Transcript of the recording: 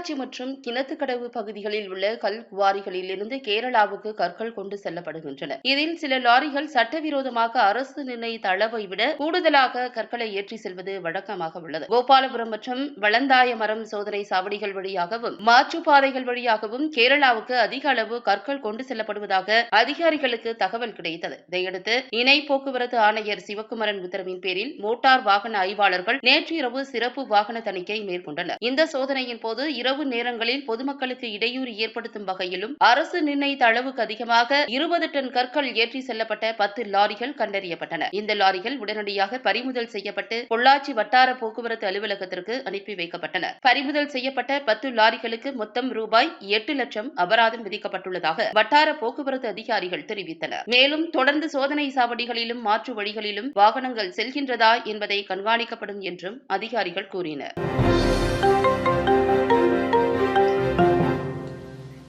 பொள்ளாச்சி மற்றும் கிணத்துக்கடவு பகுதிகளில் உள்ள கல் குவாரிகளில் இருந்து கேரளாவுக்கு கற்கள் கொண்டு செல்லப்படுகின்றன. இதில் சில லாரிகள் சட்டவிரோதமாக அரசு நிர்ணயித்த அளவை விட கூடுதலாக கற்களை ஏற்றி செல்வது வழக்கமாக உள்ளது. கோபாலபுரம் மற்றும் வளந்தாயமரம் சோதனை சாவடிகள் வழியாகவும் மாற்றுப்பாதைகள் வழியாகவும் கேரளாவுக்கு அதிக அளவு கற்கள் கொண்டு செல்லப்படுவதாக அதிகாரிகளுக்கு தகவல் கிடைத்தது. இதையடுத்து இணை போக்குவரத்து ஆணையர் சிவக்குமரன் உத்தரவின் பேரில் மோட்டார் வாகன ஆய்வாளர்கள் நேற்று இரவு சிறப்பு வாகன தணிக்கை மேற்கொண்டனர். இந்த சோதனையின் போது இரவு நேரங்களில் பொதுமக்களுக்கு இடையூறு ஏற்படுத்தும் வகையிலும் அரசு நிர்ணயித்த அளவுக்கு அதிகமாக இருபது டன் கற்கள் ஏற்றி செல்லப்பட்ட பத்து லாரிகள் கண்டறியப்பட்டன. இந்த லாரிகள் உடனடியாக பறிமுதல் செய்யப்பட்டு பொள்ளாச்சி வட்டார போக்குவரத்து அலுவலகத்திற்கு அனுப்பி வைக்கப்பட்டன. பறிமுதல் செய்யப்பட்ட பத்து லாரிகளுக்கு மொத்தம் ரூபாய் எட்டு லட்சம் அபராதம் விதிக்கப்பட்டுள்ளதாக வட்டார போக்குவரத்து அதிகாரிகள் தெரிவித்தனர். மேலும் தொடர்ந்து சோதனை சாவடிகளிலும் மாற்று வழிகளிலும் வாகனங்கள் செல்கின்றதா என்பதை கண்காணிக்கப்படும் என்றும் அதிகாரிகள் கூறினர்.